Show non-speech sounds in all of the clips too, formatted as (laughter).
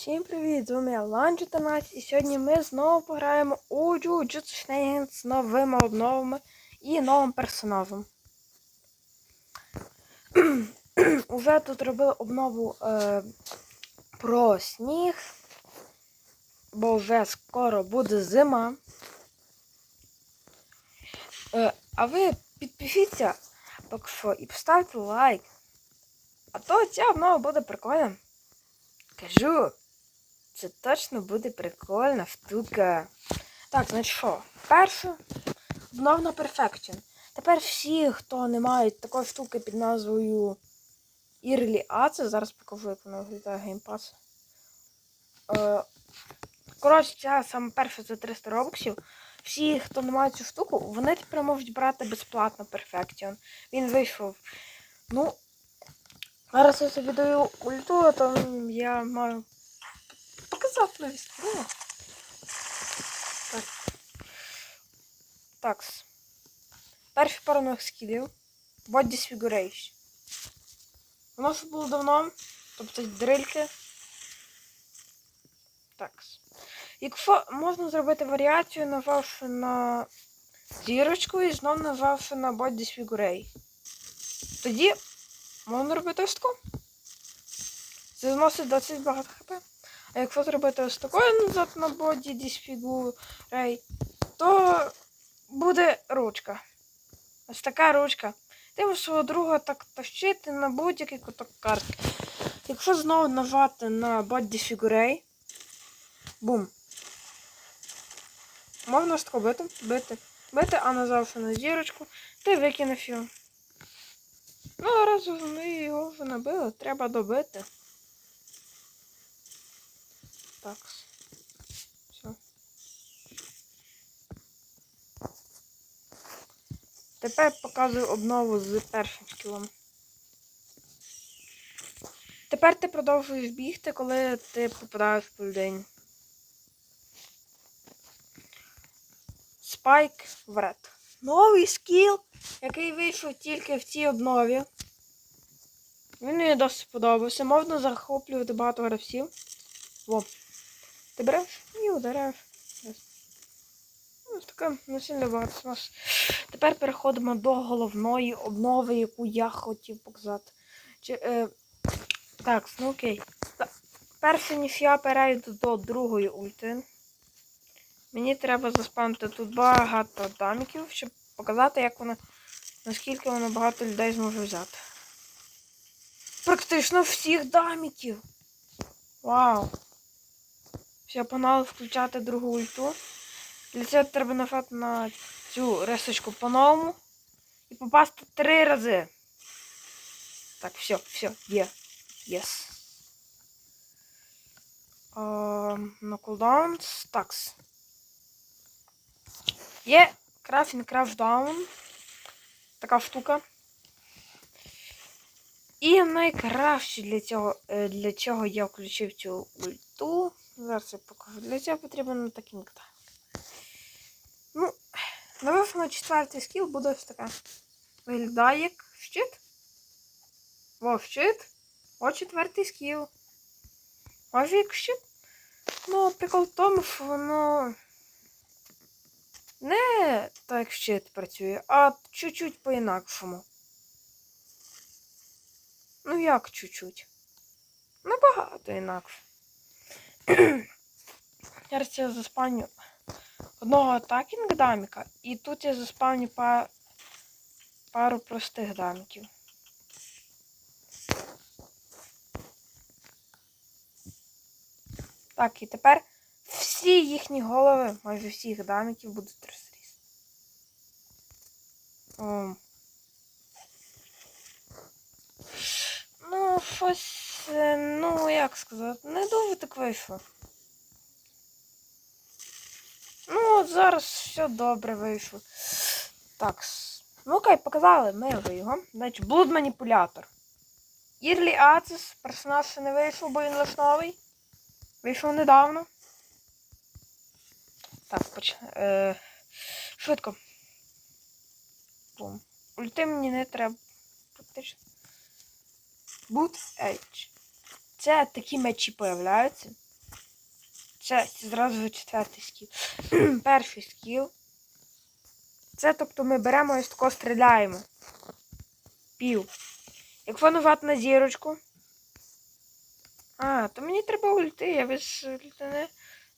Всім привіт! З вами я Лан 14 і сьогодні ми знову пограємо у Jujutsu Kaisen з новими обновами і новим персонажем. (clears throat) Уже тут робили обнову е, про сніг, бо вже скоро буде зима. Е, а ви підпишіться поки що і поставте лайк. А то ця обнова буде прикольна. Кажу, це точно буде прикольна штука. Так, значить що? Перше, обнов Perfection. Тепер всі, хто не мають такої штуки під назвою Early Access, зараз покажу, як вона виглядає геймпас. Коротше, ця саме перша за 300 робоксів. Всі, хто не має цю штуку, вони тепер можуть брати безплатно Perfection. Він вийшов. Ну, зараз я собі даю ульту, а там я маю показати на військову. Так. Такс. Перший пару нових скілів. Body Disfiguration. Воно ж було давно. Тобто дрильки. Такс. Якщо можна зробити варіацію, нажавши на зірочку і знову нажавши на Body Disfiguration. Тоді можна робити ось таку. Це зносить 20 багато хп. А якщо зробити ось такою назад на боді Disfigure, то буде ручка. Ось така ручка. Можеш свого друга так тащити на будь-який куток картки. Якщо знову нажати на Body Disfigure, бум. Можна ось тако бити, бити, бити, а нажавши на зірочку, ти викинув його. Ну, раз вони його вже набили, треба добити. Так. Все. Тепер показую обнову з першим скілом. Тепер ти продовжуєш бігти, коли ти попадаєш в пульдень. Спайк вред. Новий скіл, який вийшов тільки в цій обнові. Він мені досить сподобався. Можна захоплювати багато гравців. Во. Ти береш і ударяєш. Ось така не сильно багато смас. Тепер переходимо до головної обнови, яку я хотів показати. Чи, е, так, ну окей. Перше, ніж я перейду до другої ульти. Мені треба заспамити тут багато даміків, щоб показати, як воно, наскільки воно багато людей зможе взяти. Практично всіх даміків. Вау! Все, погнали включати другу ульту. Для цього треба нажати на цю рисочку по-новому і попасти три рази. Так, все, все, є. Єс. На кулдаун. Такс. Є крафтінг крафтдаун. Така штука. І найкраще для цього, е, для чого я включив цю ульту. Зараз я покажу. Для цього потрібен такий нектар. Ну, напевно, четвертий скіл буде ось така. Виглядає як щит. Во, щит. О, четвертий скіл. Може як щит. Ну, прикол в тому, що воно не так щит працює, а чуть-чуть по-інакшому. Ну як чуть-чуть? Набагато інакше. Зараз я заспавню одного атакінг даміка, і тут я заспавню па... пару простих даміків. Так, і тепер всі їхні голови, майже всіх даміків будуть розрізані. Ну, щось, е, ну, як сказати, не дуже так вийшло. Ну, от зараз все добре вийшло. Так. Ну окей, показали ми вже його. Значить, блуд маніпулятор. Ірлі Ацис, персонаж ще не вийшов, бо він лиш новий. Вийшов недавно. Так, поч... Е... Швидко. Бум. Ульти мені не треба. Практично. Boot Edge. Це такі мечі появляються. Шесть, зразу четвертий скіл. (clears throat) Перший скіл. Це тобто ми беремо і з такого стріляємо. Пів. Якщо нажати на зірочку. А, то мені треба ульти, я без не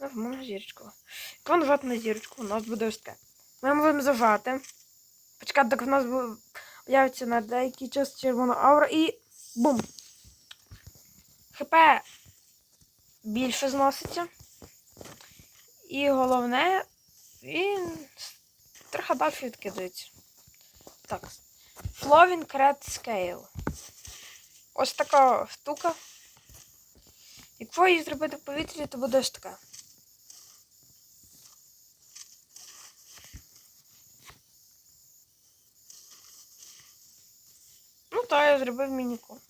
нажму на зірочку. Якщо нажати на зірочку, у нас буде ось таке. Ми можемо зажати. Почекати, так в нас появиться на деякий час червона аура і бум! ХП більше зноситься. І головне, він трохи далі відкидається. Так. Flowing Red Scale. Ось така штука. Якщо її зробити в повітрі, то буде ось така. Ну так, я зробив мініку.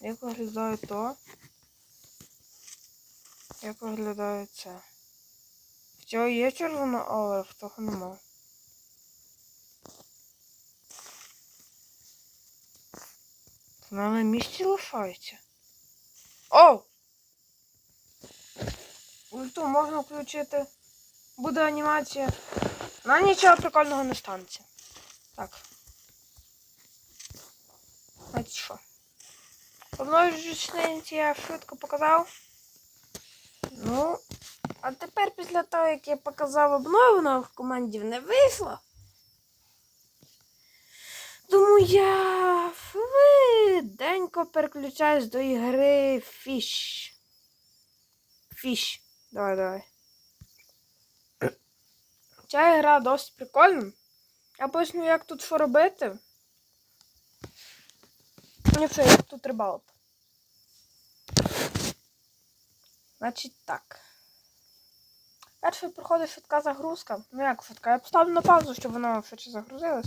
Як виглядає то? Як виглядає це? В цього є червона аура, в того нема. Вона на місці лишається. Оу! Ульту можна включити. Буде анімація. На нічого прикольного не станеться. Так. Знаєте що? Обновлюючи я швидко показав. Ну, а тепер після того, як я показав обновлено, в команді не вийшло. Тому я швиденько переключаюсь до ігри Fish. Fish. Давай, давай. Ця гра досить прикольна. Я поясню, як тут що робити. Ну все, як тут рибалити. Значить так. Перше проходить швидка загрузка. Ну як швидка? Я поставлю на паузу, щоб вона швидше загрузилась.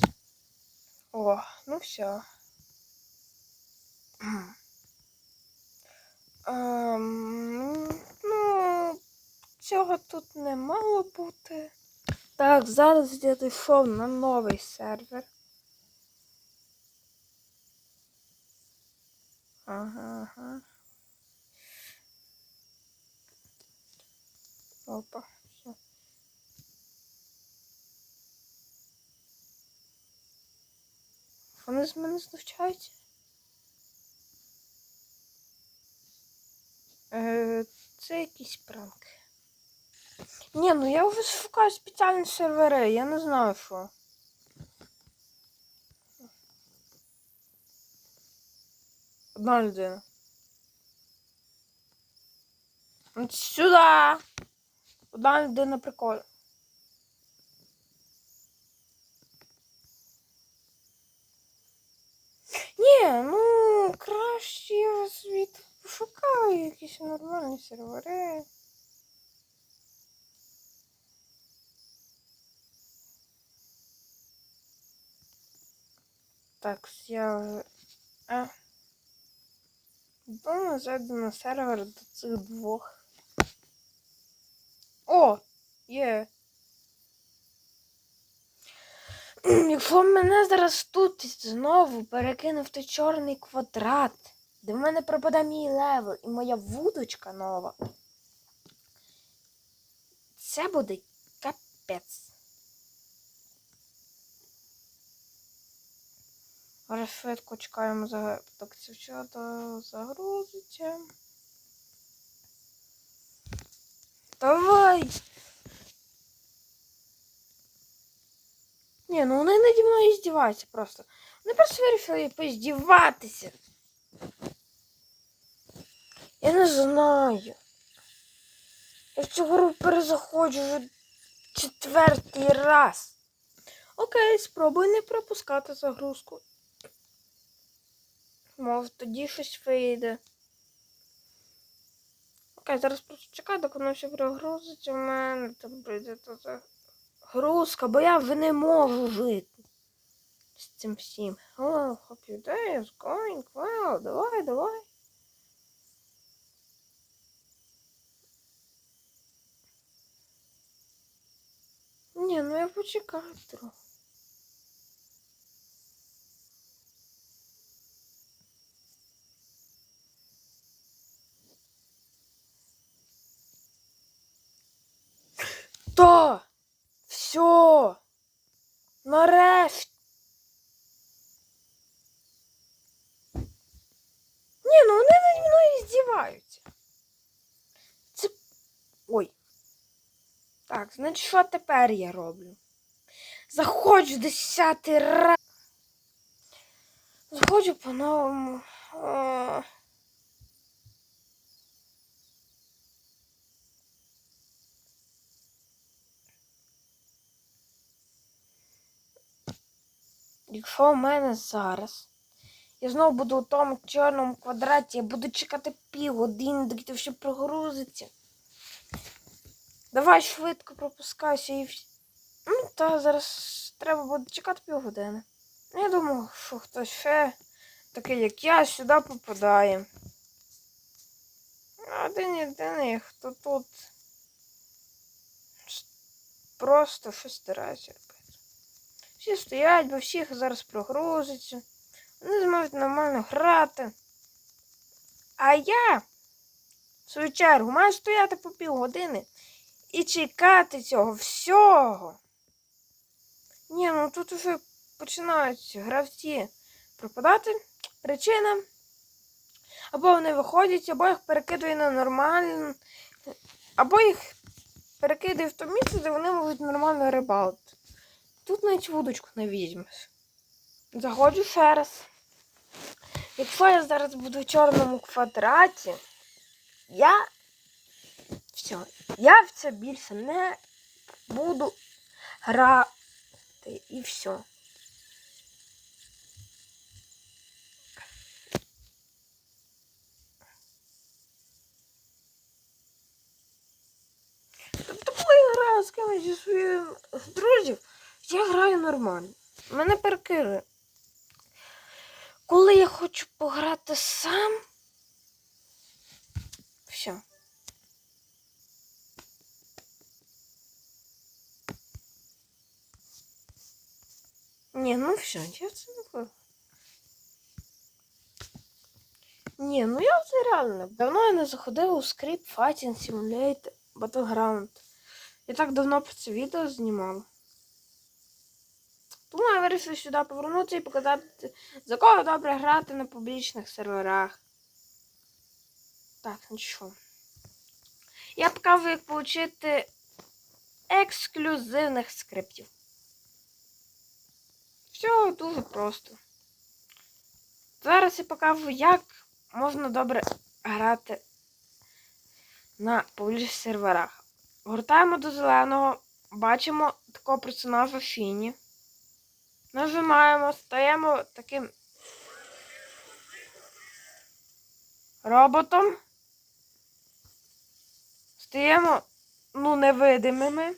О, ну все. Ем, ну, цього тут не мало бути. Так, зараз я дійшов на новий сервер. Ага, ага. Опа, все. Вони з мене знущаються. Е, це якийсь пранк. Ні, ну я вже шукаю спеціальні сервери, я не знаю що. Одна людина. От сюди! Одна людина прикольна. Ні, ну краще я звідти пошукаю якісь нормальні сервери. Так, я. А. Думаю, зайду на сервер до цих двох. О! Є. (clears throat) Якщо мене зараз тут знову перекине в той чорний квадрат, де в мене пропаде мій левел і моя вудочка нова. Це буде капець. Зараз швидко чекаємо за так це все загрузиться. Давай! Ні, ну вони наді мною здіваються просто. Вони просто вирішили поздіватися. Я не знаю. Я в цю гру перезаходжу вже четвертий раз. Окей, спробуй не пропускати загрузку. Може тоді щось вийде. Окей, зараз просто чекаю, доки воно все прогрузиться у мене. Там прийде то загрузка, бо я вже не можу жити з цим всім. О, hope your day is going well. Давай, давай. Ні, ну я почекаю трохи. Нарешті. Ні, ну вони над мною здіваються. Це. Ой. Так, значить, що тепер я роблю? Заходжу десятий раз. Заходжу по-новому. Якщо у мене зараз я знову буду у тому чорному квадраті, я буду чекати півгодини, доки це все прогрузиться. Давай швидко пропускайся і Ну, та зараз треба буде чекати півгодини. Ну, Я думаю, що хтось ще такий, як я, сюди попадає. Один єдиний, хто тут просто щось старається. Всі стоять, бо всіх зараз прогрузиться. Вони зможуть нормально грати. А я, в свою чергу, маю стояти по півгодини і чекати цього всього. Ні, ну тут уже починають гравці пропадати. Причина. Або вони виходять, або їх перекидує на нормальну. Або їх перекидає в то місце, де вони можуть нормально рибалити. Тут навіть вудочку не візьмеш. Заходжу ще раз. Якщо я зараз буду в чорному квадраті, я все, я в це більше не буду грати. І все. Тобто, коли я граю з кимось зі своїх друзів, я граю нормально. Мене перекирує. Коли я хочу пограти сам. Все. Ні, ну все, я це не буду. Ні, ну я це реально. Давно я не заходив у Script Fighting Simulator Battleground. Я так давно про це відео знімав. Вирішив сюди повернутися і показати, за кого добре грати на публічних серверах. Так, ну що. Я покажу, як отримати ексклюзивних скриптів. Все дуже просто. Зараз я покажу, як можна добре грати на публічних серверах. Гортаємо до зеленого, бачимо такого персонажа Фіні. Нажимаємо, стаємо таким роботом. Стаємо, ну, невидимими.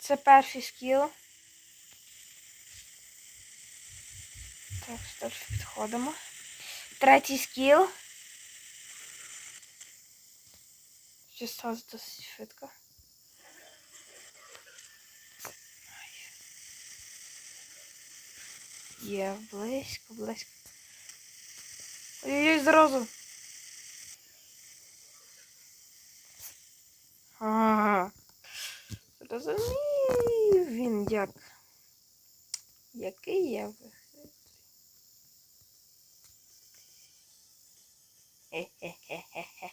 Це перший скіл. Так, далі підходимо. Третій скіл. Ще сталося досить швидко. Є, близько, близько. Ой-ой-ой, зразу. Ага. Розумів він як. Який я вихід. Хе-хе-хе-хе.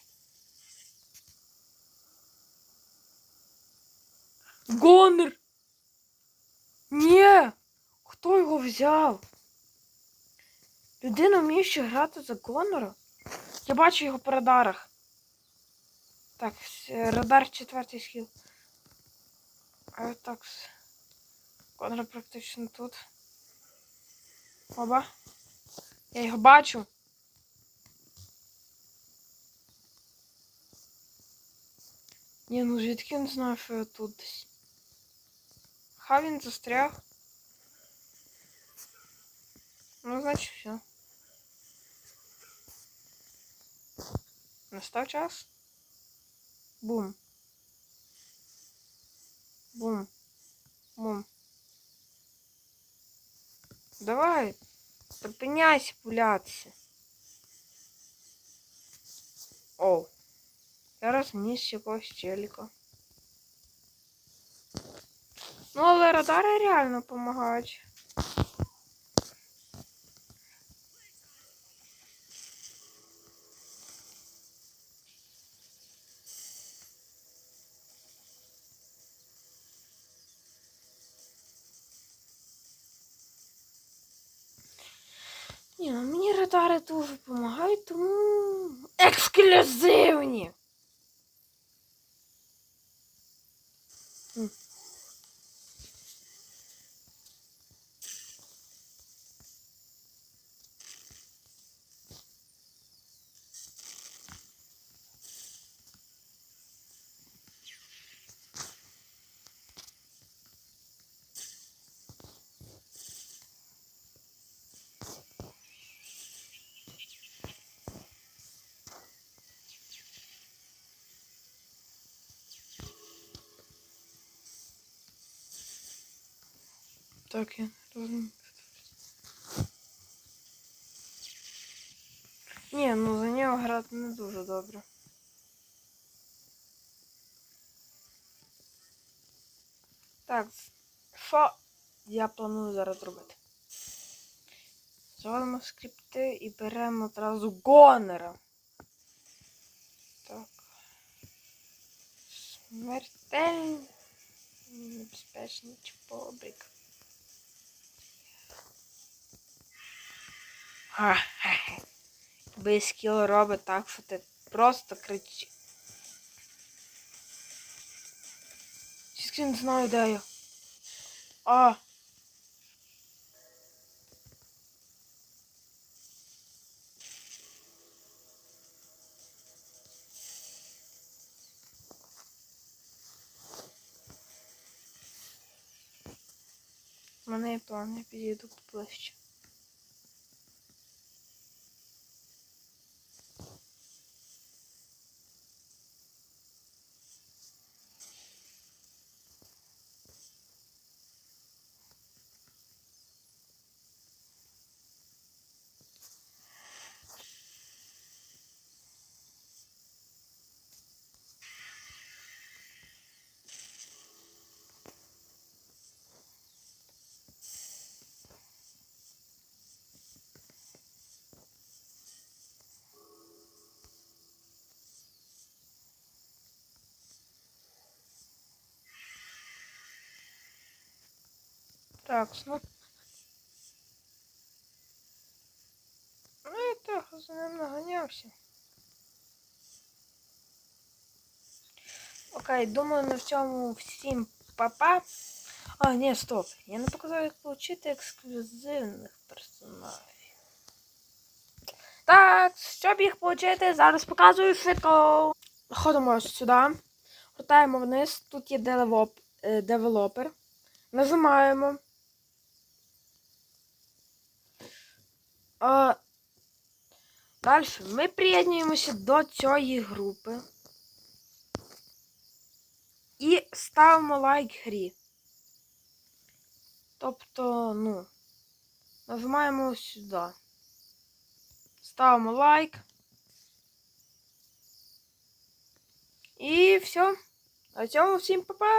Гонор! Хто його взяв? Людина вміє ще грати за Гонора? Я бачу його по радарах. Так, радар четвертий схил. А так. Гонор практично тут. Оба. Я його бачу. Ні, ну звідки він знає, що я тут десь. Ха він застряг. Ну, значить, все. Настав час. Бум. Бум. Бум. Давай. Припиняйся пулятися. Оу. Я розніс якогось челіка. Ну, але радари реально допомагають. Ні, ну мені радари дуже допомагають, тому ексклюзивні. Так, я розумію. Ні, ну за нього грати не дуже добре. Так, що я планую зараз робити? Заводимо скрипти і беремо одразу гонера. Так. Смертельний небезпечний чпобрик. Ха-ха-ха. Робить так, що ти просто кричиш. Тільки не знаю, де. А. У мене є план, я підійду поближче. Так, ну. Ну і так, за ним наганявся. Окей, думаю, на цьому всім папа. А, ні, стоп. Я не показав, як отримати ексклюзивних персонажів. Так, щоб їх отримати, зараз показую швидко. Ходимо ось сюди. Гортаємо вниз. Тут є е, девелопер. Нажимаємо. А, далі ми приєднуємося до цієї групи. І ставимо лайк грі. Тобто, ну, нажимаємо сюди. Ставимо лайк. І все. На цьому всім па-па!